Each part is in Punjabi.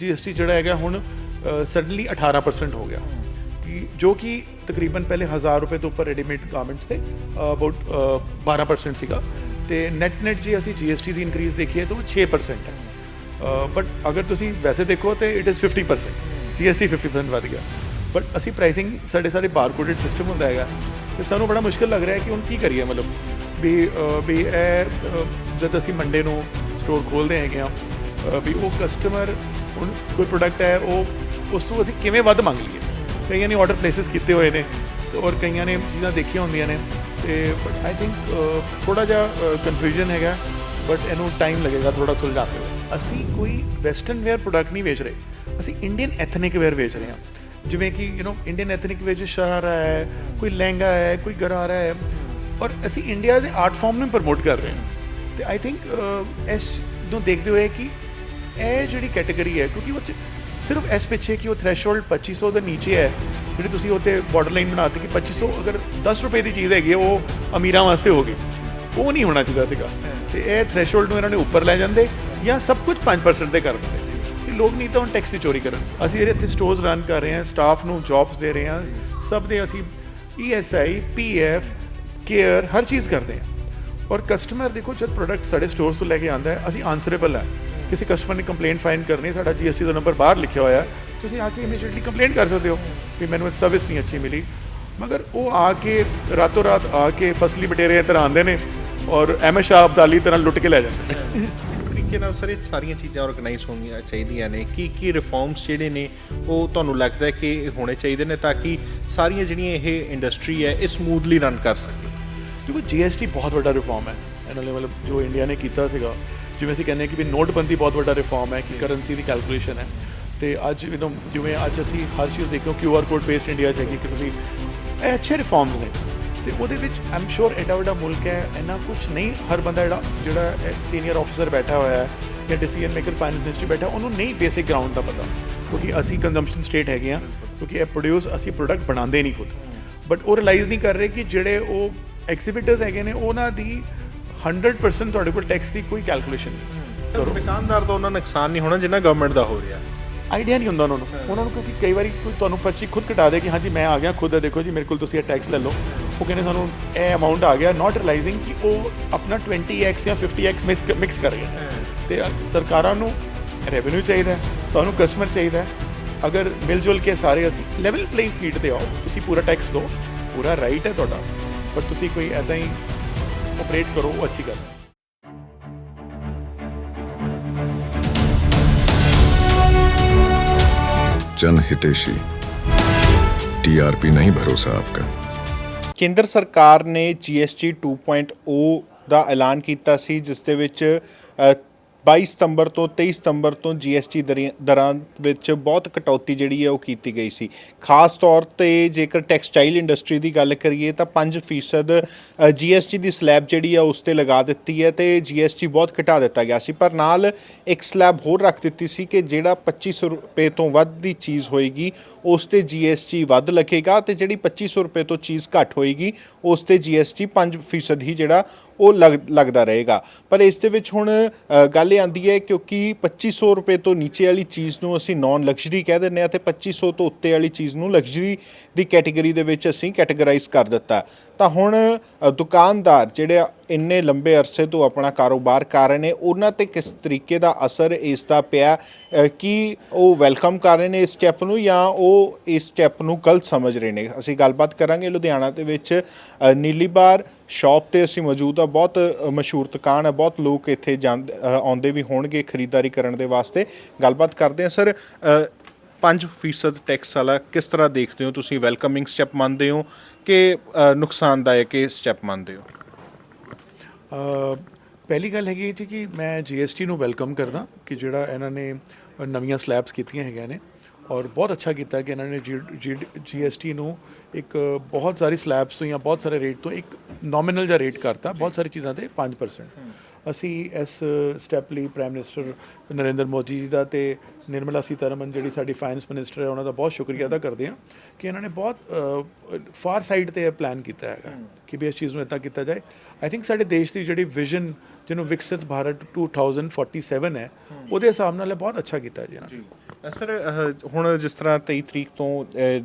ਜੀਐਸਟੀ ਜਿਹੜਾ ਹੈਗਾ ਹੁਣ ਸਡਨਲੀ 18% ਹੋ ਗਿਆ। ਕਿ ਜੋ ਕਿ ਤਕਰੀਬਨ ਪਹਿਲੇ 1000 ਰੁਪਏ ਤੋਂ ਉੱਪਰ ਰੈਡੀਮੇਡ ਗਾਰਮੈਂਟਸ ਤੇ ਅਬਾਊਟ 12% ਸੀਗਾ। ਤੇ ਨੈਟ ਨੈਟ ਜੇ ਅਸੀਂ ਜੀਐਸਟੀ ਦੀ ਇਨਕਰੀਜ਼ ਦੇਖੀਏ ਤਾਂ ਉਹ 6% ਹੈ। ਬਟ ਅਗਰ ਤੁਸੀਂ ਵੈਸੇ ਦੇਖੋ ਤੇ ਇਟ ਇਜ਼ 50% ਜੀਐਸਟੀ 50% ਵਧ ਗਿਆ। ਬਟ ਅਸੀਂ ਪ੍ਰਾਈਸਿੰਗ ਸਾਡੇ ਸਾਰੇ ਬਾਰਕੋਡਡ ਸਿਸਟਮ ਹੁੰਦਾ ਹੈਗਾ। ਤੇ ਸਾਨੂੰ ਬੜਾ ਮੁਸ਼ਕਲ ਲੱਗ ਰਿਹਾ ਹੈ ਕਿ ਹੁਣ ਕੀ ਕਰੀਏ ਮਤਲਬ? ਵੀ ਵੀ ਇਹ ਜਦ ਅਸੀਂ ਮੰਡੇ ਨੂੰ ਸਟੋਰ ਖੋਲਦੇ ਹੈਗੇ ਆ ਵੀ ਉਹ ਕਸਟਮਰ ਹੁਣ ਕੋਈ ਪ੍ਰੋਡਕਟ ਹੈ, ਉਹ ਉਸ ਤੋਂ ਅਸੀਂ ਕਿਵੇਂ ਵੱਧ ਮੰਗ ਲਈਏ? ਕਈਆਂ ਨੇ ਆਰਡਰ ਪਲੇਸਿਸ ਕੀਤੇ ਹੋਏ ਨੇ ਔਰ ਕਈਆਂ ਨੇ ਚੀਜ਼ਾਂ ਦੇਖੀਆਂ ਹੁੰਦੀਆਂ ਨੇ ਤੇ ਬਟ ਆਈ ਥਿੰਕ ਥੋੜਾ ਜਿਹਾ ਕਨਫਿਊਜ਼ਨ ਹੈਗਾ ਬਟ ਇਹਨੂੰ ਟਾਈਮ ਲੱਗੇਗਾ ਥੋੜਾ ਸੁਲਝਾਉਣ ਤੇ ਅਸੀਂ ਕੋਈ ਵੈਸਟਰਨ ਵੇਅਰ ਪ੍ਰੋਡਕਟ ਨਹੀਂ ਵੇਚ ਰਹੇ। ਅਸੀਂ ਇੰਡੀਅਨ ਐਥਨਿਕ ਵੇਅਰ ਵੇਚ ਰਹੇ ਹਾਂ। ਜਿਵੇਂ ਕਿ you know Indian ethnic wear sharara ਹੈ, ਕੋਈ ਲਹਿੰਗਾ ਹੈ, ਕੋਈ ਗਰਾਰਾ ਹੈ ਔਰ ਅਸੀਂ ਇੰਡੀਆ ਦੇ ਆਰਟ ਫਾਰਮ ਨੂੰ ਪ੍ਰਮੋਟ ਕਰ ਰਹੇ ਹਾਂ। ਤੇ ਆਈ ਥਿੰਕ ਇਸ ਨੂੰ ਦੇਖਦੇ ਹੋਏ ਕਿ ਇਹ ਜਿਹੜੀ ਕੈਟਾਗਰੀ ਹੈ, ਕਿਉਂਕਿ ਉਹ 'ਚ ਸਿਰਫ ਇਸ ਪਿੱਛੇ ਕਿ ਉਹ ਥ੍ਰੈਸ਼ੋਲਡ 2500 ਦੇ ਨੀਚੇ ਹੈ, ਜਿਹੜੀ ਤੁਸੀਂ ਉੱਤੇ ਬਾਰਡਰ ਲਾਈਨ ਬਣਾਤੀ ਕਿ 2500 ਅਗਰ 10 ਰੁਪਏ ਦੀ ਚੀਜ਼ ਹੈਗੀ ਹੈ, ਉਹ ਅਮੀਰਾਂ ਵਾਸਤੇ ਹੋ ਹੋਗੀ ਉਹ ਨਹੀਂ ਹੋਣਾ ਚਾਹੀਦਾ ਸੀਗਾ। ਤੇ ਇਹ ਥ੍ਰੈਸ਼ੋਲਡ ਨੂੰ ਇਹਨਾਂ ਨੇ ਉੱਪਰ ਲੈ ਜਾਂਦੇ ਜਾਂ ਸਭ ਕੁਝ 5% ਤੇ ਕਰ ਦਿੰਦੇ। ਕਿ ਲੋਕ ਨਹੀਂ ਤਾਂ ਹੁਣ ਟੈਕਸ ਦੀ ਚੋਰੀ ਕਰਨ। ਅਸੀਂ ਇਹਦੇ ਇੱਥੇ ਸਟੋਰਸ ਰਨ ਕਰ ਰਹੇ ਹਾਂ ਸਟਾਫ ਨੂੰ ਜੌਬਸ ਦੇ ਰਹੇ ਹਾਂ, ਸਭ ਦੇ ਅਸੀਂ E ਈਐਸਆਈ ਪੀਐਫ ਕੇਅਰ ਹਰ ਚੀਜ਼ ਕਰਦੇ ਹਾਂ। ਔਰ ਕਸਟਮਰ ਦੇਖੋ, ਜਦ ਪ੍ਰੋਡਕਟ ਸਾਡੇ ਸਟੋਰਸ ਤੋਂ ਲੈ ਕੇ ਆਂਦਾ ਹੈ, ਅਸੀਂ ਆਨਸਰੇਬਲ ਹੈ। ਕਿਸੇ ਕਸਟਮਰ ਨੇ ਕੰਪਲੇਂਟ ਫਾਈਲ ਕਰਨੀ ਸਾਡਾ ਜੀਐਸਟੀ ਦਾ ਨੰਬਰ ਬਾਹਰ ਲਿਖਿਆ ਹੋਇਆ। ਤੁਸੀਂ ਆ ਕੇ ਇਮੀਡੀਏਟਲੀ ਕੰਪਲੇਂਟ ਕਰ ਸਕਦੇ ਹੋ ਕਿ ਮੈਨੂੰ ਸਰਵਿਸ ਨਹੀਂ ਅੱਛੀ ਮਿਲੀ। ਮਗਰ ਉਹ ਆ ਕੇ ਰਾਤੋਂ ਰਾਤ ਆ ਕੇ ਫਸਲੀ ਬਟੇਰੇ ਤਰ੍ਹਾਂ ਆਉਂਦੇ ਨੇ ਔਰ ਸ਼ਾਹ ਅਬਦਾਲੀ ਤਰ੍ਹਾਂ ਲੁੱਟ ਕੇ ਲੈ ਜਾਂਦੇ ਨੇ। ਇਸ ਤਰੀਕੇ ਨਾਲ ਸਰ ਇਹ ਸਾਰੀਆਂ ਚੀਜ਼ਾਂ ਆਰਗੇਨਾਈਜ਼ ਹੋਣੀਆਂ ਚਾਹੀਦੀਆਂ ਨੇ। ਕੀ ਕੀ ਰਿਫਾਰਮਸ ਜਿਹੜੇ ਨੇ ਉਹ ਤੁਹਾਨੂੰ ਲੱਗਦਾ ਕਿ ਹੋਣੇ ਚਾਹੀਦੇ ਨੇ ਤਾਂ ਕਿ ਸਾਰੀਆਂ ਜਿਹੜੀਆਂ ਇਹ ਇੰਡਸਟਰੀ ਹੈ ਇਹ ਸਮੂਥਲੀ ਰਨ ਕਰ ਸਕੇ ਕਿਉਂਕਿ ਜੀਐਸਟੀ ਬਹੁਤ ਵੱਡਾ ਰਿਫਾਰਮ ਹੈ। ਇਹਨਾਂ ਨੇ ਮਤਲਬ ਜੋ ਇੰਡੀਆ ਨੇ ਕੀਤਾ ਸੀਗਾ ਜਿਵੇਂ ਅਸੀਂ ਕਹਿੰਦੇ ਹਾਂ ਕਿ ਵੀ ਨੋਟਬੰਦੀ ਬਹੁਤ ਵੱਡਾ ਰਿਫਾਰਮ ਹੈ, ਕਿ ਕਰੰਸੀ ਦੀ ਕੈਲਕੂਲੇਸ਼ਨ ਹੈ। ਤੇ ਅੱਜ ਯੂ نو ਜਿਵੇਂ ਅੱਜ ਅਸੀਂ ਹਰ ਚੀਜ਼ ਦੇਖੋ ਕਿਊਆਰ ਕੋਡ ਬੇਸਡ ਇੰਡੀਆ ਚ ਹੈਗੀ ਕਿ ਤੁਸੀਂ ਇਹ ਅੱਛੇ ਰਿਫਾਰਮਸ ਨੇ। ਤੇ ਉਹਦੇ ਵਿੱਚ ਆਮ ਸ਼ੋਰ ਐਡਾ ਵੱਡਾ ਮੁਲਕ ਹੈ, ਇੰਨਾ ਕੁਝ ਨਹੀਂ, ਹਰ ਬੰਦਾ ਜਿਹੜਾ ਜਿਹੜਾ ਸੀਨੀਅਰ ਆਫੀਸਰ ਬੈਠਾ ਹੋਇਆ ਹੈ ਜਾਂ ਡਿਸੀਜਨ ਮੇਕਰ ਫਾਈਨੈਂਸ ਮਿਨਿਸਟਰੀ ਬੈਠਾ, ਉਹਨੂੰ ਨਹੀਂ ਬੇਸਿਕ ਗਰਾਊਂਡ ਦਾ ਪਤਾ, ਕਿਉਂਕਿ ਅਸੀਂ ਕੰਜ਼ੰਪਸ਼ਨ ਸਟੇਟ ਹੈਗੇ ਆ ਕਿਉਂਕਿ ਇਹ ਪ੍ਰੋਡਿਊਸ ਅਸੀਂ ਪ੍ਰੋਡਕਟ ਬਣਾਉਂਦੇ ਨਹੀਂ ਖੁਦ। ਬਟ ਉਹ ਰਿਅਲਾਈਜ਼ ਨਹੀਂ ਕਰ ਰਹੇ ਕਿ ਜਿਹੜੇ ਉਹ ਐਗਜ਼ੀਬਿਟਰਸ ਹੈਗੇ ਨੇ, ਉਹਨਾਂ ਦੀ 100% ਤੁਹਾਡੇ ਕੋਲ ਟੈਕਸ ਦੀ ਕੋਈ ਕੈਲਕੂਲੇਸ਼ਨ ਨਹੀਂ। ਕਰੋ। ਦੁਕਾਨਦਾਰ ਦਾ ਉਹਨਾਂ ਨੁਕਸਾਨ ਨਹੀਂ ਹੋਣਾ ਜਿੰਨਾ ਗਵਰਨਮੈਂਟ ਦਾ ਹੋ ਰਿਹਾ। ਆਈਡੀਆ ਨਹੀਂ ਹੁੰਦਾ ਉਹਨਾਂ ਨੂੰ। ਉਹਨਾਂ ਨੂੰ ਕਿਉਂਕਿ ਕਈ ਵਾਰੀ ਕੋਈ ਤੁਹਾਨੂੰ ਪਰਚੀ ਖੁਦ ਕਟਾ ਦੇ ਕਿ ਹਾਂਜੀ ਮੈਂ ਆ ਗਿਆ ਖੁਦ ਹੈ ਦੇਖੋ ਜੀ ਮੇਰੇ ਕੋਲ ਤੁਸੀਂ ਇਹ ਟੈਕਸ ਲੈ ਲਓ। ਉਹ ਕਹਿੰਦੇ ਸਾਨੂੰ ਇਹ ਅਮਾਉਂਟ ਆ ਗਿਆ ਨਾਟ ਰਿਅਲਾਈਜ਼ਿੰਗ ਕਿ ਉਹ ਆਪਣਾ 20x ਜਾਂ 50x ਮਿਕਸ ਕਰ ਨੇ ਤੇ ਸਰਕਾਰਾਂ ਨੂੰ ਰੈਵਨਿਊ ਚਾਹੀਦਾ ਸਾਨੂੰ ਕਸਟਮਰ ਚਾਹੀਦਾ। ਅਗਰ ਮਿਲ ਜੁਲ ਕੇ ਸਾਰੇ ਅਸੀਂ ਲੈਵਲ ਪਲੇਇੰਗ ਫੀਲਡ ਤੇ ਆਓ ਤੁਸੀਂ ਪੂਰਾ ਟੈਕਸ ਦਿਓ ਪੂਰਾ ਰਾਈਟ ਹੈ ਤੁਹਾਡਾ। ਪਰ ਤੁਸੀਂ ਕੋਈ ਐਦਾਂ ਹੀ ਆਪਰੇਟ ਕਰੋ ਉਹ ਅੱਛੀ ਗੱਲ ਹੈ जन हितेशी टीआरपी नहीं भरोसा आपका ਕੇਂਦਰ ਸਰਕਾਰ ਨੇ GST 2.0 ਦਾ ਐਲਾਨ ਕੀਤਾ ਸੀ ਜਿਸ ਦੇ ਵਿੱਚ ਅ, 22 ਸਤੰਬਰ ਤੋਂ 23 ਸਤੰਬਰ ਤੋਂ GST ਦਰੀ- ਦਰਾਂ ਵਿੱਚ ਬਹੁਤ ਕਟੌਤੀ ਜਿਹੜੀ ਹੈ ਉਹ ਕੀਤੀ ਗਈ ਸੀ। ਖਾਸ ਤੌਰ ਤੇ ਜੇਕਰ ਟੈਕਸਟਾਈਲ ਇੰਡਸਟਰੀ ਦੀ ਗੱਲ ਕਰੀਏ ਤਾਂ 5% GST ਦੀ ਸਲੈਬ ਜਿਹੜੀ ਹੈ ਉਸ ਤੇ ਲਗਾ ਦਿੱਤੀ ਹੈ ਤੇ GST ਬਹੁਤ ਘਟਾ ਦਿੱਤਾ ਗਿਆ ਸੀ। ਪਰ ਨਾਲ ਇੱਕ ਸਲੈਬ ਹੋਰ ਰੱਖ ਦਿੱਤੀ ਸੀ ਕਿ ਜਿਹੜਾ 2500 ਰੁਪਏ ਤੋਂ ਵੱਧ ਦੀ ਚੀਜ਼ ਹੋਏਗੀ, ਉਸ ਤੇ GST ਵੱਧ ਲੱਗੇਗਾ ਤੇ ਜਿਹੜੀ 2500 ਰੁਪਏ ਤੋਂ ਚੀਜ਼ ਘੱਟ ਹੋਏਗੀ, ਉਸ ਤੇ GST 5% ਹੀ ਜਿਹੜਾ ਉਹ ਲੱਗ- ਲੱਗਦਾ ਰਹੇਗਾ। ਪਰ ਇਸ ਦੇ ਵਿੱਚ ਹੁਣ ਗੱਲ ਇਹ ਆਂਦੀ ਹੈ ਕਿਉਂਕਿ 2500 ਰੁਪਏ ਤੋਂ ਨੀਚੇ ਵਾਲੀ ਚੀਜ਼ ਨੂੰ ਅਸੀਂ ਨਾਨ ਲਗਜ਼ਰੀ ਕਹਿ ਦਿੰਦੇ ਆ ਤੇ 2500 ਤੋਂ ਉੱਤੇ ਵਾਲੀ ਚੀਜ਼ ਨੂੰ ਲਗਜ਼ਰੀ ਦੀ ਕੈਟਾਗਰੀ ਦੇ ਵਿੱਚ ਅਸੀਂ ਕੈਟਾਗਰਾਈਜ਼ ਕਰ ਦਿੱਤਾ। ਤਾਂ ਹੁਣ ਦੁਕਾਨਦਾਰ ਜਿਹੜੇ ਇੰਨੇ ਲੰਬੇ ਅਰਸੇ ਤੋਂ ਆਪਣਾ ਕਾਰੋਬਾਰ ਕਰ ਰਹੇ ਨੇ ਉਹਨਾਂ ਤੇ ਕਿਸ ਤਰੀਕੇ ਦਾ ਅਸਰ ਇਸ ਦਾ ਪਿਆ ਕਿ ਉਹ ਵੈਲਕਮ ਕਰ ਰਹੇ ਨੇ ਇਸ ਸਟੈਪ ਨੂੰ ਜਾਂ ਉਹ ਇਸ ਸਟੈਪ ਨੂੰ ਗਲਤ ਸਮਝ ਰਹੇ ਨੇ? ਅਸੀਂ ਗੱਲਬਾਤ ਕਰਾਂਗੇ ਲੁਧਿਆਣਾ ਦੇ ਵਿੱਚ ਅ, ਸ਼ਾਪ ਤੇ ਅਸੀਂ ਮੌਜੂਦ ਆ, ਬਹੁਤ ਮਸ਼ਹੂਰ ਦੁਕਾਨ ਹੈ ਬਹੁਤ ਲੋਕ ਇੱਥੇ ਜਾਂਦੇ ਆਉਂਦੇ ਵੀ ਹੋਣਗੇ ਖਰੀਦਦਾਰੀ ਕਰਨ ਦੇ ਵਾਸਤੇ। ਗੱਲਬਾਤ ਕਰਦੇ ਹਾਂ ਸਰ 5% ਟੈਕਸ ਵਾਲਾ ਕਿਸ ਤਰ੍ਹਾਂ ਦੇਖਦੇ ਹੋ ਤੁਸੀਂ? ਵੈਲਕਮਿੰਗ ਸਟੈਪ ਮੰਨਦੇ ਹੋ ਕਿ ਨੁਕਸਾਨਦਾਇਕ ਇਹ ਸਟੈਪ ਮੰਨਦੇ ਹੋ? ਪਹਿਲੀ ਗੱਲ ਹੈਗੀ ਜੀ ਕਿ ਮੈਂ GST ਨੂੰ ਵੈਲਕਮ ਕਰਦਾ ਕਿ ਜਿਹੜਾ ਇਹਨਾਂ ਨੇ ਨਵੀਆਂ ਸਲੈਬਸ ਕੀਤੀਆਂ ਹੈਗੀਆਂ ਨੇ। ਔਰ ਬਹੁਤ ਅੱਛਾ ਕੀਤਾ ਕਿ ਇਹਨਾਂ ਨੇ GST ਨੂੰ ਇੱਕ ਬਹੁਤ ਸਾਰੀ ਸਲੈਬਸ ਤੋਂ ਜਾਂ ਬਹੁਤ ਸਾਰੇ ਰੇਟ ਤੋਂ ਇੱਕ ਨੋਮੀਨਲ ਜਿਹਾ ਰੇਟ ਕਰਤਾ ਬਹੁਤ ਸਾਰੀ ਚੀਜ਼ਾਂ ਤੇ 5% ਅਸੀਂ ਇਸ ਸਟੈਪ ਲਈ ਪ੍ਰਾਈਮ ਮਿਨਿਸਟਰ ਨਰਿੰਦਰ ਮੋਦੀ ਜੀ ਦਾ ਤੇ ਨਿਰਮਲਾ ਸੀਤਾਰਮਨ ਜਿਹੜੀ ਸਾਡੀ ਫਾਈਨੈਂਸ ਮਿਨਿਸਟਰ ਹੈ ਉਹਨਾਂ ਦਾ ਬਹੁਤ ਸ਼ੁਕਰੀਆ ਅਦਾ ਕਰਦੇ ਹਾਂ ਕਿ ਇਹਨਾਂ ਨੇ ਬਹੁਤ ਫਾਰ ਸਾਈਡ ਤੇ ਇਹ ਪਲਾਨ ਕੀਤਾ ਹੈਗਾ ਕਿ ਵੀ ਇਸ ਚੀਜ਼ ਨੂੰ ਇਦਾਂ ਕੀਤਾ ਜਾਏ। ਆਈ ਥਿੰਕ ਸਾਡੇ ਦੇਸ਼ ਦੀ ਜਿਹੜੀ ਵਿਜ਼ਨ ਜਿਹਨੂੰ ਵਿਕਸਿਤ ਭਾਰਤ 2047 ਹੈ ਉਹਦੇ ਹਿਸਾਬ ਨਾਲ ਬਹੁਤ ਅੱਛਾ ਕੀਤਾ ਜੀ ਇਹਨਾਂ ਨੇ। ਸਰ ਹੁਣ ਜਿਸ ਤਰ੍ਹਾਂ 23 ਤਰੀਕ ਤੋਂ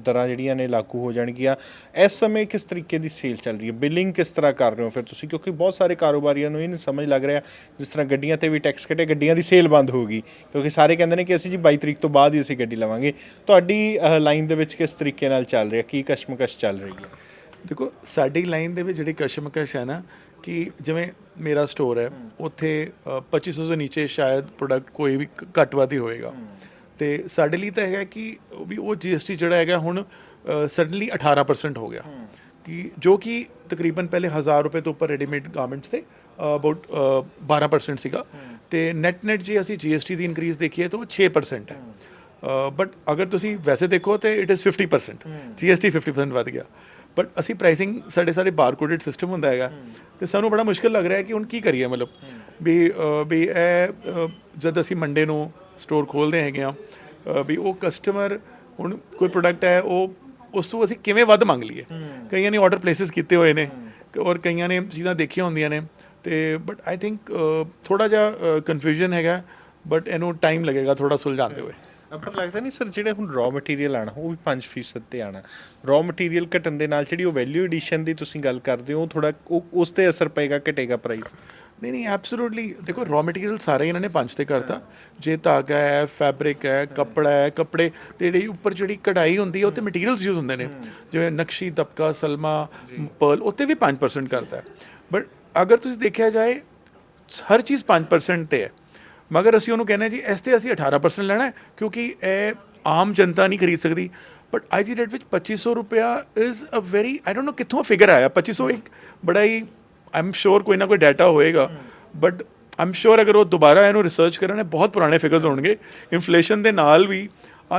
ਦਰਾਂ ਜਿਹੜੀਆਂ ਨੇ ਲਾਗੂ ਹੋ ਜਾਣਗੀਆਂ ਇਸ ਸਮੇਂ ਕਿਸ ਤਰੀਕੇ ਦੀ ਸੇਲ ਚੱਲ ਰਹੀ ਹੈ? ਬਿਲਿੰਗ ਕਿਸ ਤਰ੍ਹਾਂ ਕਰ ਰਹੇ ਹੋ ਫਿਰ ਤੁਸੀਂ? ਕਿਉਂਕਿ ਬਹੁਤ ਸਾਰੇ ਕਾਰੋਬਾਰੀਆਂ ਨੂੰ ਇਹ ਨਹੀਂ ਸਮਝ ਲੱਗ ਰਿਹਾ ਜਿਸ ਤਰ੍ਹਾਂ ਗੱਡੀਆਂ ਤੇ ਵੀ ਟੈਕਸ ਕੱਟੇ ਗੱਡੀਆਂ ਦੀ ਸੇਲ ਬੰਦ ਹੋ ਗਈ। ਕਿਉਂਕਿ ਸਾਰੇ ਕਹਿੰਦੇ ਨੇ ਕਿ ਅਸੀਂ ਜੀ 22 ਤਰੀਕ ਤੋਂ ਬਾਅਦ ਹੀ ਅਸੀਂ ਗੱਡੀ ਲਵਾਂਗੇ। ਤੁਹਾਡੀ ਲਾਈਨ ਦੇ ਵਿੱਚ ਕਿਸ ਤਰੀਕੇ ਨਾਲ ਚੱਲ ਰਿਹਾ? ਕੀ ਕਸ਼ਮਕਸ਼ ਚੱਲ ਰਹੀ ਹੈ? ਦੇਖੋ ਸਾਡੀ ਲਾਈਨ ਦੇ ਵਿੱਚ ਜਿਹੜੀ ਕਸ਼ਮਕਸ਼ ਹੈ ਨਾ ਕਿ ਜਿਵੇਂ ਮੇਰਾ ਸਟੋਰ ਹੈ ਉੱਥੇ ਅ, 2500 ਤੋਂ ਨੀਚੇ ਸ਼ਾਇਦ ਪ੍ਰੋਡਕਟ ਕੋਈ ਵੀ ਘੱਟ ਹੀ ਹੋਏਗਾ। ਤੇ ਸਾਡੇ ਲਈ ਤਾਂ ਹੈਗਾ ਕਿ ਉਹ ਵੀ ਉਹ GST ਜਿਹੜਾ ਹੈਗਾ ਹੁਣ ਸਡਨਲੀ 18% ਹੋ ਗਿਆ। ਕਿ ਜੋ ਕਿ ਤਕਰੀਬਨ ਪਹਿਲੇ 1000 ਰੁਪਏ ਤੋਂ ਉੱਪਰ ਰੈਡੀਮੇਡ ਗਾਰਮੈਂਟਸ ਤੇ ਅਬਾਊਟ 12% ਸੀਗਾ। ਤੇ ਨੈਟ ਨੈਟ ਜੇ ਅਸੀਂ GST ਦੀ ਇਨਕਰੀਜ਼ ਦੇਖੀਏ ਤਾਂ ਉਹ 6% ਹੈ। ਬਟ ਅਗਰ ਤੁਸੀਂ ਵੈਸੇ ਦੇਖੋ ਤੇ ਇਟ ਇਜ਼ 50% GST 50% ਵੱਧ ਗਿਆ। ਬਟ ਅਸੀਂ ਪ੍ਰਾਈਸਿੰਗ ਸਾਡੇ ਸਾਰੇ ਬਾਰਕੋਡਡ ਸਿਸਟਮ ਹੁੰਦਾ ਹੈਗਾ। ਤੇ ਸਾਨੂੰ ਬੜਾ ਮੁਸ਼ਕਲ ਲੱਗ ਰਿਹਾ ਹੈ ਕਿ ਹੁਣ ਕੀ ਕਰੀਏ ਮਤਲਬ? ਵੀ ਵੀ ਇਹ ਜਦ ਅਸੀਂ ਮੰਡੇ ਨੂੰ ਸਟੋਰ ਖੋਲਦੇ ਹੈਗੇ ਆ ਵੀ ਉਹ ਕਸਟਮਰ ਹੁਣ ਕੋਈ ਪ੍ਰੋਡਕਟ ਹੈ ਉਹ ਉਸ ਤੋਂ ਅਸੀਂ ਕਿਵੇਂ ਵੱਧ ਮੰਗ ਲਈਏ? ਕਈਆਂ ਨੇ ਆਰਡਰ ਪਲੇਸਿਸ ਕੀਤੇ ਹੋਏ ਨੇ ਔਰ ਕਈਆਂ ਨੇ ਚੀਜ਼ਾਂ ਦੇਖੀਆਂ ਹੁੰਦੀਆਂ ਨੇ ਤੇ ਬਟ ਆਈ ਥਿੰਕ ਥੋੜਾ ਜਿਹਾ ਕਨਫਿਊਜ਼ਨ ਹੈਗਾ ਬਟ ਇਹਨੂੰ ਟਾਈਮ ਲੱਗੇਗਾ ਥੋੜਾ ਸੁਲਝਾਉਂਦੇ ਹੋਏ। ਪਰ ਲੱਗਦਾ ਨਹੀਂ ਸਰ ਜਿਹੜੇ ਹੁਣ ਰॉ ਮਟੀਰੀਅਲ ਆਣਾ ਉਹ ਵੀ 5% ਤੇ ਆਣਾ ਰॉ ਮਟੀਰੀਅਲ ਘਟਣ ਦੇ ਨਾਲ ਜਿਹੜੀ ਉਹ ਵੈਲਿਊ ਐਡੀਸ਼ਨ ਦੀ ਤੁਸੀਂ ਗੱਲ ਕਰਦੇ ਹੋ ਥੋੜਾ ਉਸ ਤੇ ਅਸਰ ਪਏਗਾ ਘਟੇਗਾ ਪ੍ਰਾਈਸ ਨਹੀਂ ਨਹੀਂ ਐਬਸੋਲੂਟਲੀ ਦੇਖੋ ਰॉ ਮਟੀਰੀਅਲ ਸਾਰੇ ਇਹਨਾਂ ਨੇ ਪੰਜ ਤੇ ਕਰਤਾ। ਜੇ ਧਾਗਾ ਹੈ ਫੈਬਰਿਕ ਹੈ ਕੱਪੜਾ ਹੈ ਕੱਪੜੇ ਤੇ ਜਿਹੜੀ ਉੱਪਰ ਜਿਹੜੀ ਕਢਾਈ ਹੁੰਦੀ ਹੈ ਉਹ ਤੇ ਮਟੀਰੀਅਲਸ ਯੂਜ਼ ਹੁੰਦੇ ਨੇ। ਜਿਵੇਂ ਨਕਸ਼ੀ ਦਬਕਾ ਸਲਮਾ ਪਰਲ ਉੱਤੇ ਵੀ 5% ਕਰਤਾ ਬਟ ਅਗਰ ਤੁਸੀਂ ਦੇਖਿਆ ਜਾਏ ਹਰ ਚੀਜ਼ 5% ਤੇ ਹੈ। ਮਗਰ ਅਸੀਂ ਉਹਨੂੰ ਕਹਿੰਦੇ ਜੀ ਇਸ ਤੇ ਅਸੀਂ 18% ਲੈਣਾ ਹੈ ਕਿਉਂਕਿ ਇਹ ਆਮ ਜਨਤਾ ਨਹੀਂ ਖਰੀਦ ਸਕਦੀ। ਬਟ ਅੱਜ ਦੀ ਡੇਟ ਵਿੱਚ 2500 ਰੁਪਿਆ is a very I don't know ਕਿੱਥੋਂ ਫਿਗਰ ਆਇਆ 2500 ਇੱਕ ਬੜਾ ਹੀ ਆਮ ਸ਼ੋਰ ਕੋਈ ਨਾ ਕੋਈ ਡਾਟਾ ਹੋਏਗਾ ਬਟ ਆਮ ਸ਼ੋਰ ਅਗਰ ਉਹ ਦੁਬਾਰਾ ਇਹਨੂੰ ਰਿਸਰਚ ਕਰਨ ਇਹ ਬਹੁਤ ਪੁਰਾਣੇ ਫਿਗਰਸ ਹੋਣਗੇ ਇਨਫਲੇਸ਼ਨ ਦੇ ਨਾਲ ਵੀ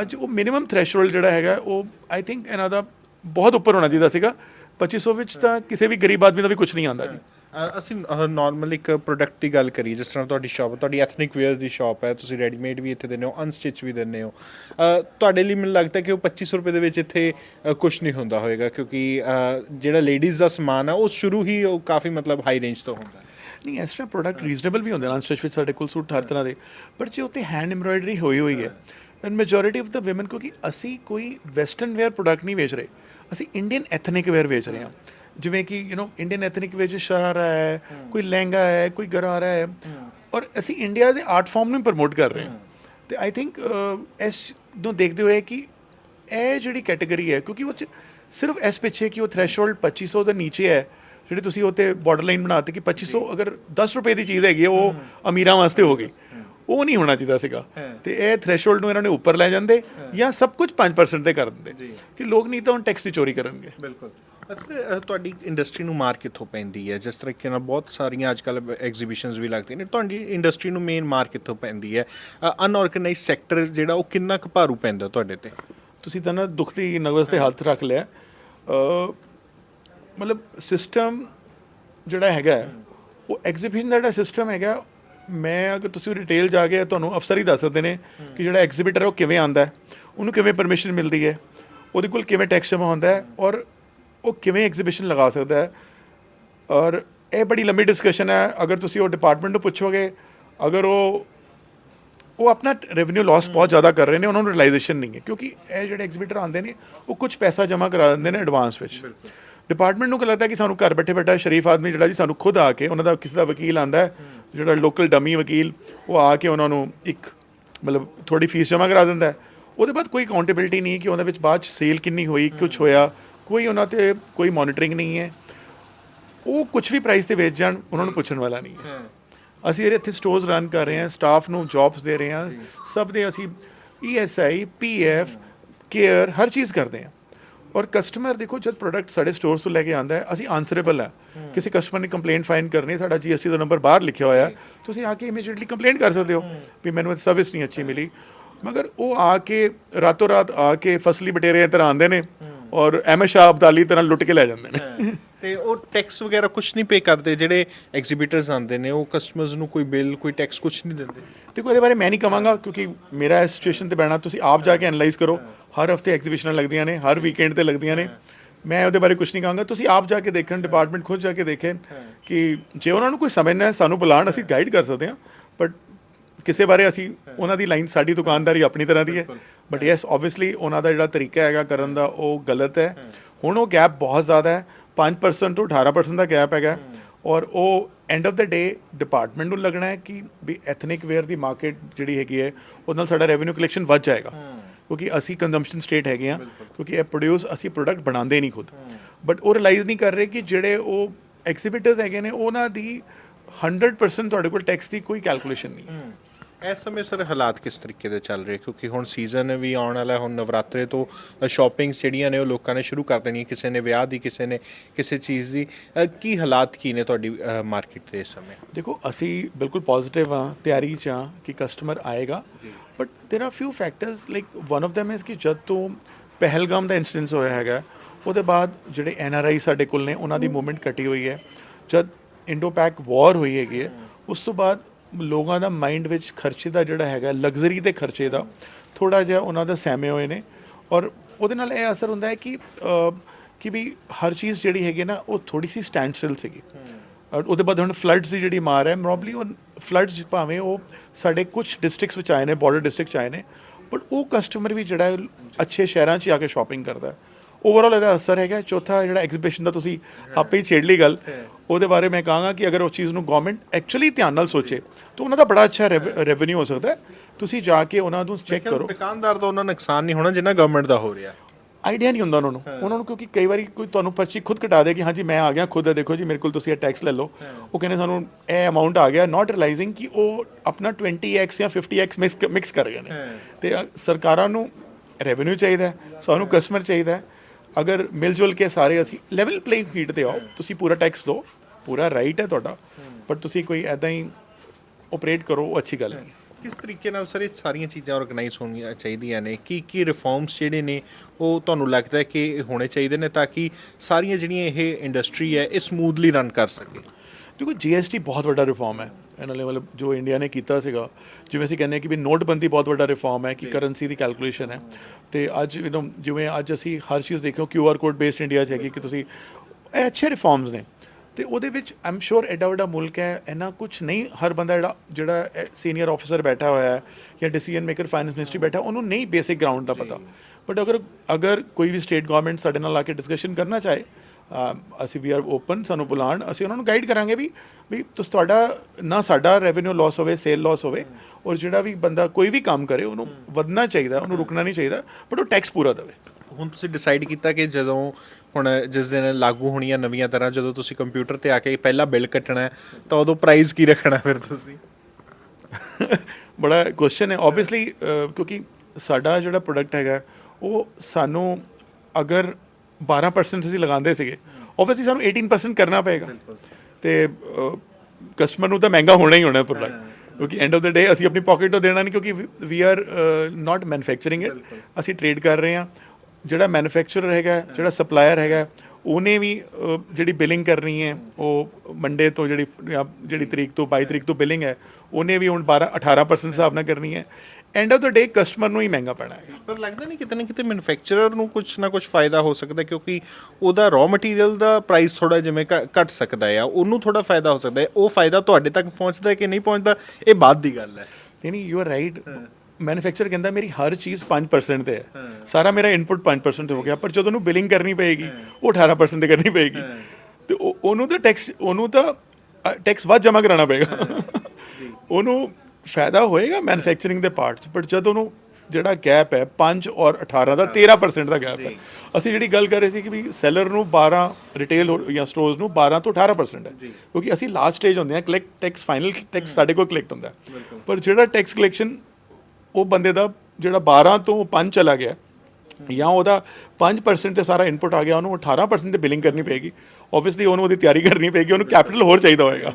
ਅੱਜ ਉਹ ਮਿਨੀਮਮ ਥ੍ਰੈਸ਼ਹੋਲਡ ਜਿਹੜਾ ਹੈਗਾ ਉਹ ਆਈ ਥਿੰਕ ਇਹਨਾਂ ਦਾ ਬਹੁਤ ਉੱਪਰ ਹੋਣਾ ਚਾਹੀਦਾ ਸੀਗਾ 2500 ਵਿੱਚ ਤਾਂ ਕਿਸੇ ਵੀ ਗਰੀਬ ਆਦਮੀ ਦਾ ਵੀ ਕੁਝ ਨਹੀਂ ਆਉਂਦਾ ਜੀ ਅ, ਅਸੀਂ ਨਾਰਮਲ ਇੱਕ ਪ੍ਰੋਡਕਟ ਦੀ ਗੱਲ ਕਰੀ ਜਿਸ ਤਰ੍ਹਾਂ ਤੁਹਾਡੀ ਸ਼ਾਪ ਤੁਹਾਡੀ ਐਥਨਿਕ ਵੇਅਰਸ ਦੀ ਸ਼ਾਪ ਹੈ ਤੁਸੀਂ ਰੈਡੀਮੇਡ ਵੀ ਇੱਥੇ ਦਿੰਦੇ ਹੋ ਅਨਸਟਿਚ ਵੀ ਦਿੰਦੇ ਹੋ। ਅ, ਤੁਹਾਡੇ ਲਈ ਮੈਨੂੰ ਲੱਗਦਾ ਕਿ ਉਹ 2500 ਰੁਪਏ ਦੇ ਵਿੱਚ ਇੱਥੇ ਕੁਝ ਨਹੀਂ ਹੁੰਦਾ ਹੋਏਗਾ ਕਿਉਂਕਿ ਅ, ਜਿਹੜਾ ਲੇਡੀਜ਼ ਦਾ ਸਮਾਨ ਆ ਉਹ ਸ਼ੁਰੂ ਹੀ ਉਹ ਕਾਫੀ ਮਤਲਬ ਹਾਈ ਰੇਂਜ ਤੋਂ ਹੁੰਦਾ। ਹੈ ਨਹੀਂ ਇਸ ਤਰ੍ਹਾਂ ਪ੍ਰੋਡਕਟ ਰੀਜ਼ਨੇਬਲ ਵੀ ਹੁੰਦੇ ਨੇ ਸਟਿਚ ਵਿੱਚ ਸਾਡੇ ਕੋਲ ਸੂਟ ਹਰ ਤਰ੍ਹਾਂ ਦੇ ਪਰ ਜੇ ਉੱਤੇ ਹੈਂਡ ਐਮਬ੍ਰਾਇਡਰੀ ਹੋਈ ਹੋਈ ਹੈ and majority of the women ਕਿਉਂਕਿ ਅਸੀਂ ਕੋਈ ਵੈਸਟਰਨ ਵੇਅਰ ਪ੍ਰੋਡਕਟ ਨਹੀਂ ਵੇਚ ਰਹੇ ਅਸੀਂ ਇੰਡੀਅਨ ਐਥਨਿਕ ਵੇਅਰ ਵੇਚ ਰਹੇ ਹਾਂ। ਜਿਵੇਂ ਕਿ you know Indian ethnic wear sharara ਹੈ ਕੋਈ ਲਹਿੰਗਾ ਹੈ ਕੋਈ ਗਰਾਰਾ ਹੈ। ਔਰ ਅਸੀਂ ਇੰਡੀਆ ਦੇ ਆਰਟ ਫਾਰਮ ਨੂੰ ਪ੍ਰਮੋਟ ਕਰ ਰਹੇ ਹਾਂ। ਤੇ ਆਈ ਥਿੰਕ ਇਸ ਨੂੰ ਦੇਖਦੇ ਹੋਏ ਕਿ ਇਹ ਜਿਹੜੀ ਕੈਟਾਗਰੀ ਹੈ ਕਿਉਂਕਿ ਉਹ ਸਿਰਫ ਇਸ ਪਿੱਛੇ ਕਿ ਉਹ ਥ੍ਰੈਸ਼ਹੋਲਡ 2500 ਦੇ ਨੀਚੇ ਹੈ ਜਿਹੜੀ ਤੁਸੀਂ ਉੱਤੇ ਬਾਰਡਰ ਲਾਈਨ ਬਣਾਤੀ ਕਿ 2500 ਅਗਰ 10 ਰੁਪਏ ਦੀ ਚੀਜ਼ ਹੈਗੀ ਉਹ ਅਮੀਰਾਂ ਵਾਸਤੇ ਹੋ ਗਈ। ਉਹ ਨਹੀਂ ਹੋਣਾ ਚਾਹੀਦਾ ਸੀਗਾ। ਤੇ ਇਹ ਥ੍ਰੈਸ਼ਹੋਲਡ ਨੂੰ ਇਹਨਾਂ ਨੇ ਉੱਪਰ ਲੈ ਜਾਂਦੇ ਜਾਂ ਸਭ ਕੁਝ 5% ਤੇ ਕਰ ਦਿੰਦੇ। ਕਿ ਲੋਕ ਨਹੀਂ ਤਾਂ ਹੁਣ ਟੈਕਸ ਦੀ ਚੋਰੀ ਕਰਨਗੇ। ਬਿਲਕੁਲ। ਅਸਲ ਤੁਹਾਡੀ ਇੰਡਸਟਰੀ ਨੂੰ ਮਾਰ ਕਿੱਥੋਂ ਪੈਂਦੀ ਹੈ? ਜਿਸ ਤਰੀਕੇ ਨਾਲ ਬਹੁਤ ਸਾਰੀਆਂ ਅੱਜਕੱਲ ਐਗਜ਼ੀਬਿਸ਼ਨਸ ਵੀ ਲੱਗਦੀਆਂ ਨੇ ਤੁਹਾਡੀ ਇੰਡਸਟਰੀ ਨੂੰ ਮੇਨ ਮਾਰ ਕਿੱਥੋਂ ਪੈਂਦੀ ਹੈ? ਅਨਆਰਗੇਨਾਈਜ਼ ਸੈਕਟਰ ਜਿਹੜਾ ਉਹ ਕਿੰਨਾ ਕੁ ਭਾਰੂ ਪੈਂਦਾ ਤੁਹਾਡੇ ਤੇ? ਤੁਸੀਂ ਤਾਂ ਨਾ ਦੁੱਖ ਦੀ ਨਗਵਸ ਤੇ ਹੱਥ ਰੱਖ ਲਿਆ। ਮਤਲਬ ਸਿਸਟਮ ਜਿਹੜਾ ਹੈਗਾ ਉਹ ਐਗਜ਼ੀਬਿਸ਼ਨ ਦਾ ਜਿਹੜਾ ਸਿਸਟਮ ਹੈਗਾ ਮੈਂ ਅਗਰ ਤੁਸੀਂ ਰਿਟੇਲ ਜਾ ਕੇ ਤੁਹਾਨੂੰ ਅਫਸਰ ਹੀ ਦੱਸ ਸਕਦੇ ਨੇ ਕਿ ਜਿਹੜਾ ਐਗਜ਼ੀਬਿਟਰ ਉਹ ਕਿਵੇਂ ਆਂਦਾ ਹੈ? ਉਹਨੂੰ ਕਿਵੇਂ ਪਰਮਿਸ਼ਨ ਮਿਲਦੀ ਹੈ? ਉਹਦੇ ਕੋਲ ਕਿਵੇਂ ਟੈਕਸ ਜਮ੍ਹਾਂ ਹੁੰਦਾ ਹੈ? ਔਰ ਉਹ ਕਿਵੇਂ ਐਗਜ਼ੀਬਿਸ਼ਨ ਲਗਾ ਸਕਦਾ ਹੈ? ਔਰ ਇਹ ਬੜੀ ਲੰਬੀ ਡਿਸਕਸ਼ਨ ਹੈ। ਅਗਰ ਤੁਸੀਂ ਉਹ ਡਿਪਾਰਟਮੈਂਟ ਨੂੰ ਪੁੱਛੋਗੇ ਅਗਰ ਉਹ ਉਹ ਆਪਣਾ ਰੈਵਨਿਊ ਲਾਸ ਬਹੁਤ ਜ਼ਿਆਦਾ ਕਰ ਰਹੇ ਨੇ ਉਹਨਾਂ ਨੂੰ ਰਿਅਲਾਈਜੇਸ਼ਨ ਨਹੀਂ ਹੈ। ਕਿਉਂਕਿ ਇਹ ਜਿਹੜੇ ਐਗਜ਼ੀਬਿਟਰ ਆਉਂਦੇ ਨੇ ਉਹ ਕੁਝ ਪੈਸਾ ਜਮ੍ਹਾਂ ਕਰਾ ਦਿੰਦੇ ਨੇ ਐਡਵਾਂਸ ਵਿੱਚ। ਡਿਪਾਰਟਮੈਂਟ ਨੂੰ ਕੀ ਲੱਗਦਾ ਕਿ ਸਾਨੂੰ ਘਰ ਬੈਠੇ ਬੈਠਾ ਸ਼ਰੀਫ ਆਦਮੀ ਜਿਹੜਾ ਜੀ ਸਾਨੂੰ ਖੁਦ ਆ ਕੇ ਉਹਨਾਂ ਦਾ ਕਿਸੇ ਦਾ ਵਕੀਲ ਆਂਦਾ ਹੈ ਜਿਹੜਾ ਲੋਕਲ ਡਮੀ ਵਕੀਲ ਉਹ ਆ ਕੇ ਉਹਨਾਂ ਨੂੰ ਇੱਕ ਮਤਲਬ ਥੋੜੀ ਫੀਸ ਜਮ੍ਹਾਂ ਕਰਾ ਦਿੰਦਾ ਹੈ। ਉਹਦੇ ਬਾਅਦ ਕੋਈ ਅਕਾਊਂਟੇਬਿਲਟੀ ਨਹੀਂ ਕਿ ਉਹਦੇ ਵਿੱਚ ਬਾਅਦ ਚ ਸੇਲ ਕਿੰਨੀ ਹੋਈ ਕੁਝ ਹੋਇਆ। ਕੋਈ ਉਹਨਾਂ ਤੇ ਕੋਈ ਮੋਨੀਟਰਿੰਗ ਨਹੀਂ ਹੈ। ਉਹ ਕੁਝ ਵੀ ਪ੍ਰਾਈਸ ਤੇ ਵੇਚ ਜਾਣ ਉਹਨਾਂ ਨੂੰ ਪੁੱਛਣ ਵਾਲਾ ਨਹੀਂ ਹੈ। ਅਸੀਂ ਇਹਦੇ ਇੱਥੇ ਸਟੋਰਸ ਰਨ ਕਰ ਰਹੇ ਹਾਂ ਸਟਾਫ ਨੂੰ ਜੌਬਸ ਦੇ ਰਹੇ ਹਾਂ। ਸਭ ਦੇ ਅਸੀਂ ਈਐਸਆਈ ਪੀਐਫ ਕੇਅਰ ਹਰ ਚੀਜ਼ ਕਰਦੇ ਹਾਂ। ਔਰ ਕਸਟਮਰ ਦੇਖੋ ਜਦ ਪ੍ਰੋਡਕਟ ਸਾਡੇ ਸਟੋਰਸ ਤੋਂ ਲੈ ਕੇ ਆਂਦਾ ਹੈ ਅਸੀਂ ਆਨਸਰੇਬਲ ਹੈ। ਕਿਸੇ ਕਸਟਮਰ ਨੇ ਕੰਪਲੇਂਟ ਫਾਈਨ ਕਰਨੀ ਸਾਡਾ ਜੀਐਸਟੀ ਦਾ ਨੰਬਰ ਬਾਹਰ ਲਿਖਿਆ ਹੋਇਆ ਤੁਸੀਂ ਆ ਕੇ ਇਮੀਡੀਏਟਲੀ ਕੰਪਲੇਂਟ ਕਰ ਸਕਦੇ ਹੋ ਵੀ ਮੈਨੂੰ ਸਰਵਿਸ ਨਹੀਂ ਅੱਛੀ ਮਿਲੀ। ਮਗਰ ਉਹ ਆ ਕੇ ਰਾਤੋਂ ਰਾਤ ਆ ਕੇ ਫਸਲੀ ਬਟੇਰੇ ਤਰ੍ਹਾਂ ਆਉਂਦੇ ਨੇ। ਔਰ ਐਮ ਸ਼ਾਹ ਅਬਦਾਲੀ ਤਰ੍ਹਾਂ ਲੁੱਟ ਕੇ ਲੈ ਜਾਂਦੇ ਨੇ। ਤੇ ਉਹ ਟੈਕਸ ਵਗੈਰਾ ਕੁਝ ਨਹੀਂ ਪੇ ਕਰਦੇ ਜਿਹੜੇ ਐਗਜ਼ੀਬਿਟਰਸ ਆਉਂਦੇ ਨੇ ਉਹ ਕਸਟਮਰਸ ਨੂੰ ਕੋਈ ਬਿੱਲ ਕੋਈ ਟੈਕਸ ਕੁਝ ਨਹੀਂ ਦਿੰਦੇ। ਦੇਖੋ ਇਹਦੇ ਬਾਰੇ ਮੈਂ ਨਹੀਂ ਕਵਾਂਗਾ ਕਿਉਂਕਿ ਮੇਰਾ ਇਸ ਸਿਚੁਏਸ਼ਨ ਤੇ ਬੈਣਾ ਤੁਸੀਂ ਆਪ ਜਾ ਕੇ ਐਨਲਾਈਜ਼ ਕਰੋ। ਹਰ ਹਫ਼ਤੇ ਐਗਜ਼ੀਬਿਸ਼ਨਾਂ ਲੱਗਦੀਆਂ ਨੇ ਹਰ ਵੀਕਐਂਡ ਤੇ ਲੱਗਦੀਆਂ ਨੇ। ਮੈਂ ਉਹਦੇ ਬਾਰੇ ਕੁਝ ਨਹੀਂ ਕਹਾਂਗਾ। ਤੁਸੀਂ ਆਪ ਜਾ ਕੇ ਦੇਖਣ ਡਿਪਾਰਟਮੈਂਟ ਖੁਦ ਜਾ ਕੇ ਦੇਖਣ ਕਿ ਜੇ ਉਹਨਾਂ ਨੂੰ ਕੋਈ ਸਮਝਣਾ ਹੈ ਸਾਨੂੰ ਬੁਲਾਣ ਅਸੀਂ ਗਾਈਡ ਕਰ ਸਕਦੇ ਹਾਂ। ਬਟ ਕਿਸੇ ਬਾਰੇ ਅਸੀਂ ਉਹਨਾਂ ਦੀ ਲਾਈਨ ਸਾਡੀ ਦੁਕਾਨਦਾਰੀ ਆਪਣੀ ਤਰ੍ਹਾਂ ਦੀ ਹੈ। ਬਟ ਯੈਸ ਆਬਵੀਅਸਲੀ ਉਹਨਾਂ ਦਾ ਜਿਹੜਾ ਤਰੀਕਾ ਹੈਗਾ ਕਰਨ ਦਾ ਉਹ ਗਲਤ ਹੈ। ਹੁਣ ਉਹ ਗੈਪ ਬਹੁਤ ਜ਼ਿਆਦਾ ਹੈ। 5% ਤੋਂ 18% ਦਾ ਗੈਪ ਹੈਗਾ। ਔਰ ਉਹ end of the day department ਨੂੰ ਲੱਗਣਾ ਹੈ ਕਿ ਵੀ ਐਥਨਿਕ ਵੇਅਰ ਦੀ ਮਾਰਕੀਟ ਜਿਹੜੀ ਹੈਗੀ ਹੈ, ਉਹਦੇ ਨਾਲ ਸਾਡਾ ਰੈਵਨਿਊ ਕਲੈਕਸ਼ਨ ਵੱਧ ਜਾਏਗਾ। ਕਿਉਂਕਿ ਅਸੀਂ ਕੰਜ਼ੰਪਸ਼ਨ ਸਟੇਟ ਹੈਗੇ ਆ ਕਿਉਂਕਿ ਇਹ ਪ੍ਰੋਡਿਊਸ ਅਸੀਂ ਪ੍ਰੋਡਕਟ ਬਣਾਉਂਦੇ ਨਹੀਂ ਖੁਦ। ਬਟ ਉਹ ਰਿਅਲਾਈਜ਼ ਨਹੀਂ ਕਰ ਰਹੇ ਕਿ ਜਿਹੜੇ ਉਹ ਐਗਜ਼ੀਬਿਟਰਸ ਹੈਗੇ ਨੇ, ਉਹਨਾਂ ਦੀ 100% ਤੁਹਾਡੇ ਕੋਲ ਟੈਕਸ ਦੀ ਕੋਈ ਕੈਲਕੂਲੇਸ਼ਨ ਨਹੀਂ। ਹੈ ਇਸ ਸਮੇਂ ਸਰ ਹਾਲਾਤ ਕਿਸ ਤਰੀਕੇ ਦੇ ਚੱਲ ਰਹੇ ਕਿਉਂਕਿ ਹੁਣ ਸੀਜ਼ਨ ਵੀ ਆਉਣ ਵਾਲਾ ਹੈ, ਹੁਣ ਨਵਰਾਤਰੇ ਤੋਂ ਸ਼ਾਪਿੰਗਸ ਜਿਹੜੀਆਂ ਨੇ ਉਹ ਲੋਕਾਂ ਨੇ ਸ਼ੁਰੂ ਕਰ ਦੇਣੀ ਕਿਸੇ ਨੇ ਵਿਆਹ ਦੀ ਕਿਸੇ ਨੇ ਕਿਸੇ ਚੀਜ਼ ਦੀ ਅ, ਕੀ ਹਾਲਾਤ ਕੀ ਨੇ ਤੁਹਾਡੀ ਮਾਰਕੀਟ ਦੇ ਇਸ ਸਮੇਂ ਦੇਖੋ ਅਸੀਂ ਬਿਲਕੁਲ ਪੋਜ਼ਿਟਿਵ ਹਾਂ ਤਿਆਰੀ 'ਚ ਹਾਂ ਕਿ ਕਸਟਮਰ ਆਏਗਾ but there are few factors like one of them is ਕਿ ਜਦ ਤੋਂ ਪਹਿਲਗਾਮ ਦਾ ਇਨਸੀਡੈਂਸ ਹੋਇਆ ਹੈਗਾ ਉਹਦੇ ਬਾਅਦ ਜਿਹੜੇ ਐਨ ਆਰ ਆਈ ਸਾਡੇ ਕੋਲ ਨੇ ਉਹਨਾਂ ਦੀ ਮੂਵਮੈਂਟ ਘਟੀ ਹੋਈ ਹੈ ਜਦ ਇੰਡੋ ਪੈਕ ਵਾਰ ਹੋਈ ਹੈਗੀ ਹੈ ਉਸ ਤੋਂ ਬਾਅਦ ਲੋਕਾਂ ਦਾ ਮਾਈਂਡ ਵਿੱਚ ਖਰਚੇ ਦਾ ਜਿਹੜਾ ਹੈਗਾ ਲਗਜ਼ਰੀ ਦੇ ਖਰਚੇ ਦਾ ਥੋੜਾ ਜਿਹਾ ਉਹਨਾਂ ਦਾ ਸਹਿਮੇ ਹੋਏ ਨੇ। ਔਰ ਉਹਦੇ ਨਾਲ ਇਹ ਅਸਰ ਹੁੰਦਾ ਹੈ ਕਿ ਕਿ ਵੀ ਹਰ ਚੀਜ਼ ਜਿਹੜੀ ਹੈਗੀ ਨਾ ਉਹ ਥੋੜੀ ਸੀ ਸਟੈਂਡ ਸਟਿਲ ਸੀਗੀ ਔਰ ਉਹਦੇ ਬਾਅਦ ਹੁਣ ਫਲੱਡਸ ਦੀ ਜਿਹੜੀ ਮਾਰ ਹੈ ਪ੍ਰੋਬਬਲੀ ਉਹ ਫਲੱਡਸ ਭਾਵੇਂ ਉਹ ਸਾਡੇ ਕੁਝ ਡਿਸਟ੍ਰਿਕਟਸ ਵਿੱਚ ਆਏ ਨੇ ਬਾਰਡਰ ਡਿਸਟ੍ਰਿਕਟ ਚ ਆਏ ਨੇ ਬਟ ਉਹ ਕਸਟਮਰ ਵੀ ਜਿਹੜਾ ਅੱਛੇ ਸ਼ਹਿਰਾਂ 'ਚ ਆ ਕੇ ਸ਼ਾਪਿੰਗ ਕਰਦਾ ਹੈ। ਓਵਰਆਲ ਇਹਦਾ ਅਸਰ ਹੈਗਾ। ਚੌਥਾ ਜਿਹੜਾ ਐਗਜ਼ੀਬਿਸ਼ਨ ਦਾ ਤੁਸੀਂ ਆਪੇ ਹੀ ਛੇੜ ਲਈ ਗੱਲ। ਉਹਦੇ ਬਾਰੇ ਮੈਂ ਕਹਾਂਗਾ ਕਿ ਅਗਰ ਉਸ ਚੀਜ਼ ਨੂੰ ਗਵਰਨਮੈਂਟ ਐਕਚੁਅਲੀ ਧਿਆਨ ਨਾਲ ਸੋਚੇ ਤਾਂ ਉਹਨਾਂ ਦਾ ਬੜਾ ਅੱਛਾ ਰੈਵਨਿਊ ਹੋ ਸਕਦਾ ਤੁਸੀਂ ਜਾ ਕੇ ਉਹਨਾਂ ਨੂੰ ਚੈੱਕ ਕਰੋ। ਦੁਕਾਨਦਾਰ ਦਾ ਉਹਨਾਂ ਨੁਕਸਾਨ ਨਹੀਂ ਹੋਣਾ ਜਿੰਨਾ ਗਵਰਨਮੈਂਟ ਦਾ ਹੋ ਰਿਹਾ। ਆਈਡੀਆ ਨਹੀਂ ਹੁੰਦਾ ਉਹਨਾਂ ਨੂੰ। ਉਹਨਾਂ ਨੂੰ ਕਿਉਂਕਿ ਕਈ ਵਾਰੀ ਕੋਈ ਤੁਹਾਨੂੰ ਪਰਚੀ ਖੁਦ ਕਟਾ ਦੇ ਕਿ ਹਾਂਜੀ ਮੈਂ ਆ ਗਿਆ ਖੁਦ ਹੈ ਦੇਖੋ ਜੀ ਮੇਰੇ ਕੋਲ ਤੁਸੀਂ ਇਹ ਟੈਕਸ ਲੈ ਲਓ। ਉਹ ਕਹਿੰਦੇ ਸਾਨੂੰ ਇਹ ਅਮਾਉਂਟ ਆ ਗਿਆ ਨਾਟ ਰਿਅਲਾਈਜ਼ਿੰਗ ਕਿ ਉਹ ਆਪਣਾ 20x ਜਾਂ 50x ਮਿਕਸ ਕਰ ਗਏ ਨੇ। ਤੇ ਸਰਕਾਰਾਂ ਨੂੰ ਰੈਵਨਿਊ ਚਾਹੀਦਾ ਸਾਨੂੰ ਕਸਟਮਰ ਚਾਹੀਦਾ। ਅਗਰ ਮਿਲ ਜੁਲ ਕੇ ਸਾਰੇ ਅਸੀਂ ਲੈਵਲ ਪਲੇਇੰਗ ਫੀਲਡ ਤੇ ਆਓ ਤੁਸੀਂ ਪੂਰਾ ਟੈਕਸ ਦਿਓ ਪੂਰਾ ਰਾਈਟ ਹੈ ਤੁਹਾਡਾ ਬਟ ਤੁਸੀਂ ਕੋਈ ਐਦਾਂ ਹੀ ਆਪਰੇਟ ਕਰੋ ਉਹ ਅੱਛੀ ਗੱਲ ਨਹੀਂ ਕਿਸ ਤਰੀਕੇ ਨਾਲ ਸਰ ਇਹ ਸਾਰੀਆਂ ਚੀਜ਼ਾਂ ਆਰਗੇਨਾਈਜ਼ ਹੋਣੀਆਂ ਚਾਹੀਦੀਆਂ ਨੇ? ਕੀ ਕੀ ਰਿਫਾਰਮਸ ਜਿਹੜੇ ਨੇ ਉਹ ਤੁਹਾਨੂੰ ਲੱਗਦਾ ਹੈ ਕਿ ਹੋਣੇ ਚਾਹੀਦੇ ਨੇ ਤਾਂ ਕਿ ਸਾਰੀਆਂ ਜਿਹੜੀਆਂ ਇਹ ਇੰਡਸਟਰੀ ਹੈ ਇਹ ਸਮੂਥਲੀ ਰਨ ਕਰ ਸਕੇ? ਦੇਖੋ ਜੀਐਸਟੀ ਬਹੁਤ ਵੱਡਾ ਰਿਫਾਰਮ ਹੈ। ਇਹਨਾਂ ਲਈ ਮਤਲਬ ਜੋ ਇੰਡੀਆ ਨੇ ਕੀਤਾ ਸੀਗਾ ਜਿਵੇਂ ਅਸੀਂ ਕਹਿੰਦੇ ਕਿ ਵੀ ਨੋਟਬੰਦੀ ਬਹੁਤ ਵੱਡਾ ਰਿਫਾਰਮ ਹੈ ਕਿ ਕਰੰਸੀ ਦੀ ਕੈਲਕੂਲੇਸ਼ਨ ਹੈ। ਤੇ ਅੱਜ ਯੂ نو ਜਿਵੇਂ ਅੱਜ ਅਸੀਂ ਹਰ ਚੀਜ਼ ਦੇਖਿਓ ਕਿਊਆਰ ਕੋਡ ਬੇਸਡ ਇੰਡੀਆ 'ਚ ਹੈਗੀ ਕਿ ਤੁਸੀਂ ਇਹ ਅੱਛੇ ਰਿਫਾਰਮਸ ਨੇ। ਤੇ ਉਹਦੇ ਵਿੱਚ ਆਮ ਸ਼ੋਰ ਐਡਾ ਵੱਡਾ ਮੁਲਕ ਹੈ ਇਹਨਾਂ ਕੁਝ ਨਹੀਂ ਹਰ ਬੰਦਾ ਜਿਹੜਾ ਜਿਹੜਾ ਸੀਨੀਅਰ ਆਫੀਸਰ ਬੈਠਾ ਹੋਇਆ ਹੈ ਜਾਂ ਡਿਸੀਜਨ ਮੇਕਰ ਫਾਈਨੈਂਸ ਮਿਨਿਸਟਰੀ ਬੈਠਾ ਉਹਨੂੰ ਨਹੀਂ ਬੇਸਿਕ ਗਰਾਊਂਡ ਦਾ ਪਤਾ। ਬਟ ਅਗਰ ਅਗਰ ਕੋਈ ਵੀ ਸਟੇਟ ਗਵਰਨਮੈਂਟ ਸਾਡੇ ਨਾਲ ਆ ਕੇ ਡਿਸਕਸ਼ਨ ਕਰਨਾ ਚਾਹੇ ਅਸੀਂ ਵੀ ਆਰ ਓਪਨ ਸਾਨੂੰ ਬੁਲਾਣ ਅਸੀਂ ਉਹਨਾਂ ਨੂੰ ਗਾਈਡ ਕਰਾਂਗੇ ਵੀ ਵੀ ਤੁਸੀਂ ਤੁਹਾਡਾ ਨਾ ਸਾਡਾ ਰੈਵਨਿਊ ਲਾਸ ਹੋਵੇ ਸੇਲ ਲਾਸ ਹੋਵੇ ਔਰ ਜਿਹੜਾ ਵੀ ਬੰਦਾ ਕੋਈ ਵੀ ਕੰਮ ਕਰੇ ਉਹਨੂੰ ਵਧਣਾ ਚਾਹੀਦਾ ਉਹਨੂੰ ਰੁਕਣਾ ਨਹੀਂ ਚਾਹੀਦਾ ਬਟ ਉਹ ਟੈਕਸ ਪੂਰਾ ਦੇਵੇ। ਹੁਣ ਤੁਸੀਂ ਡਿਸਾਈਡ ਕੀਤਾ ਕਿ ਜਦੋਂ ਹੁਣ ਜਿਸ ਦਿਨ ਲਾਗੂ ਹੋਣੀਆਂ ਨਵੀਆਂ ਤਰ੍ਹਾਂ ਜਦੋਂ ਤੁਸੀਂ ਕੰਪਿਊਟਰ ਤੇ ਆ ਕੇ ਪਹਿਲਾ ਬਿੱਲ ਕੱਟਣਾ ਤਾਂ ਉਦੋਂ ਪ੍ਰਾਈਸ ਕੀ ਰੱਖਣਾ ਫਿਰ ਤੁਸੀਂ? ਬੜਾ ਕੁਐਸਚਨ ਹੈ। ਆਬਵੀਅਸਲੀ ਕਿਉਂਕਿ ਸਾਡਾ ਜਿਹੜਾ ਪ੍ਰੋਡਕਟ ਹੈਗਾ ਉਹ ਸਾਨੂੰ ਅਗਰ 12% ਅਸੀਂ ਲਗਾਉਂਦੇ ਸੀਗੇ। ਆਬਵੀਅਸਲੀ ਸਾਨੂੰ 18% ਕਰਨਾ ਪਏਗਾ। ਤੇ ਕਸਟਮਰ ਨੂੰ ਤਾਂ ਮਹਿੰਗਾ ਹੋਣਾ ਹੀ ਹੋਣਾ ਪ੍ਰੋਡਕਟ ਕਿਉਂਕਿ ਐਂਡ ਆਫ ਦਾ ਡੇ ਅਸੀਂ ਆਪਣੀ ਪਾਕਟ ਤੋਂ ਦੇਣਾ ਨਹੀਂ ਕਿਉਂਕਿ we are not manufacturing it ਅਸੀਂ ਟ੍ਰੇਡ ਕਰ ਰਹੇ ਹਾਂ। ਜਿਹੜਾ ਮੈਨੂਫੈਕਚਰਰ ਹੈਗਾ ਜਿਹੜਾ ਸਪਲਾਇਰ ਹੈਗਾ ਉਹਨੇ ਵੀ ਜਿਹੜੀ ਬਿਲਿੰਗ ਕਰਨੀ ਹੈ ਉਹ ਮੰਡੇ ਤੋਂ ਜਿਹੜੀ ਜਿਹੜੀ ਤਰੀਕ ਤੋਂ 22 ਤਰੀਕ ਤੋਂ ਬਿਲਿੰਗ ਹੈ ਉਹਨੇ ਵੀ ਹੁਣ 12 18% ਹਿਸਾਬ ਨਾਲ ਕਰਨੀ ਹੈ। End of the day customer ਨੂੰ ਹੀ ਮਹਿੰਗਾ ਪੈਣਾ ਹੈ। ਪਰ ਲੱਗਦਾ ਨਹੀਂ ਕਿਤੇ ਨਾ ਕਿਤੇ ਮੈਨੂਫੈਕਚਰਰ ਨੂੰ ਕੁਝ ਨਾ ਕੁਝ ਫਾਇਦਾ ਹੋ ਸਕਦਾ ਕਿਉਂਕਿ ਉਹਦਾ ਰॉ ਮਟੀਰੀਅਲ ਦਾ ਪ੍ਰਾਈਸ ਥੋੜਾ ਜਿਵੇਂ ਘਟ ਸਕਦਾ ਹੈ ਉਹਨੂੰ ਥੋੜਾ ਫਾਇਦਾ ਹੋ ਸਕਦਾ ਹੈ। ਉਹ ਫਾਇਦਾ ਤੁਹਾਡੇ ਤੱਕ ਪਹੁੰਚਦਾ ਹੈ ਕਿ ਨਹੀਂ ਪਹੁੰਚਦਾ ਇਹ ਬਾਅਦ ਦੀ ਗੱਲ ਹੈ। ਨਹੀਂ ਨਹੀਂ ਯੂ ਆਰ ਰਾਈਟ ਮੈਨੂਫੈਕਚਰ ਕਹਿੰਦਾ ਮੇਰੀ ਹਰ ਚੀਜ਼ 5% ਤੇ ਹੈ। ਸਾਰਾ ਮੇਰਾ ਇਨਪੁਟ 5% ਤੇ ਹੋ ਗਿਆ ਪਰ ਜਦੋਂ ਉਹਨੂੰ ਬਿਲਿੰਗ ਕਰਨੀ ਪਏਗੀ ਉਹ 18% ਤੇ ਕਰਨੀ ਪਏਗੀ। ਤੇ ਉਹ- ਉਹਨੂੰ ਤਾਂ ਟੈਕਸ ਉਹਨੂੰ ਤਾਂ ਟੈਕਸ ਵੱਧ ਜਮ੍ਹਾਂ ਕਰਾਉਣਾ ਪਏਗਾ। ਉਹਨੂੰ ਫਾਇਦਾ ਹੋਏਗਾ ਮੈਨੂਫੈਕਚਰਿੰਗ ਦੇ ਪਾਰਟਸ ਬਟ ਜਦੋਂ ਉਹਨੂੰ ਜਿਹੜਾ ਗੈਪ ਹੈ 5 ਔਰ 18 ਦਾ 13% ਦਾ ਗੈਪ ਹੈ। ਅਸੀਂ ਜਿਹੜੀ ਗੱਲ ਕਰ ਰਹੇ ਸੀ ਕਿ ਵੀ ਸੈਲਰ ਨੂੰ 12 ਰਿਟੇਲ ਜਾਂ ਸਟੋਰਸ ਨੂੰ 12 ਤੋਂ 18% ਹੈ। ਕਿਉਂਕਿ ਅਸੀਂ ਲਾਸਟ ਸਟੇਜ ਹੁੰਦੇ ਹਾਂ ਕਲੈਕਟ ਟੈਕਸ ਫਾਈਨਲ ਟੈਕਸ ਸਾਡੇ ਕੋਲ ਕਲੈਕਟ ਹੁੰਦਾ ਪਰ ਜਿਹੜਾ ਟੈਕਸ ਕਲੈਕਸ਼ਨ ਉਹ ਬੰਦੇ ਦਾ ਜਿਹੜਾ 12 ਤੋਂ 5 ਚਲਾ ਗਿਆ ਜਾਂ ਉਹਦਾ 5% ਤੇ ਸਾਰਾ ਇਨਪੁਟ ਆ ਗਿਆ ਉਹਨੂੰ 18% ਤੇ ਬਿਲਿੰਗ ਕਰਨੀ ਪਏਗੀ। ਆਬਵੀਅਸਲੀ ਉਹਨੂੰ ਉਹਦੀ ਤਿਆਰੀ ਕਰਨੀ ਪਏਗੀ ਉਹਨੂੰ ਕੈਪੀਟਲ ਹੋਰ ਚਾਹੀਦਾ ਹੋਏਗਾ।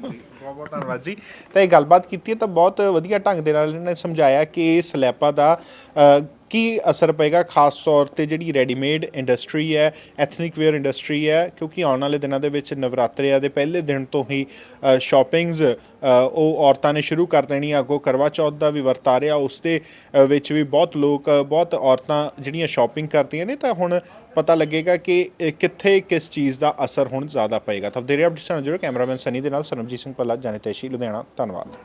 ਬਹੁਤ ਧੰਨਵਾਦ ਜੀ। ਤਾਂ ਇਹ ਗੱਲਬਾਤ ਕੀਤੀ ਹੈ ਤਾਂ ਬਹੁਤ ਵਧੀਆ ਢੰਗ ਦੇ ਨਾਲ ਇਹਨਾਂ ਨੇ ਸਮਝਾਇਆ ਕਿ ਇਹ ਸਲੈਪਾਂ ਦਾ ਕੀ ਅਸਰ ਪਏਗਾ, ਖਾਸ ਤੌਰ ਤੇ ਜਿਹੜੀ ਰੈਡੀਮੇਡ ਇੰਡਸਟਰੀ ਹੈ ਐਥਨਿਕ ਵੇਅਰ ਇੰਡਸਟਰੀ ਹੈ, ਕਿਉਂਕਿ ਆਉਣ ਵਾਲੇ ਦਿਨਾਂ ਦੇ ਵਿੱਚ ਨਵਰਾਤਰਿਆਂ ਦੇ ਪਹਿਲੇ ਦਿਨ ਤੋਂ ਹੀ ਸ਼ਾਪਿੰਗਸ ਉਹ ਔਰਤਾਂ ਨੇ ਸ਼ੁਰੂ ਕਰ ਦੇਣੀਆਂ ਅੱਗੋਂ ਕਰਵਾ ਚੌਥ ਦਾ ਵੀ ਵਰਤ ਆ ਰਿਹਾ। ਉਸ ਦੇ ਵਿੱਚ ਵੀ ਬਹੁਤ ਲੋਕ, ਬਹੁਤ ਔਰਤਾਂ ਜਿਹੜੀਆਂ ਸ਼ਾਪਿੰਗ ਕਰਦੀਆਂ ਨੇ, ਤਾਂ ਹੁਣ ਪਤਾ ਲੱਗੇਗਾ ਕਿ ਕਿੱਥੇ, ਕਿਸ ਚੀਜ਼ ਦਾ ਅਸਰ ਹੁਣ ਜ਼ਿਆਦਾ ਪਏਗਾ। ਤਾਂ ਦੇਰੇ ਅਪਡੇਟ ਸਾਨੂੰ ਜਰੂਰ ਕੈਮਰਾਮੈਨ ਸਨੀ ਦੇ ਨਾਲ ਸਰਮਜੀਤ ਸਿੰਘ ਪੱਲਾ ਜਾਣੇ ਤੈਸ਼ੀ ਲੁਧਿਆਣਾ। ਧੰਨਵਾਦ।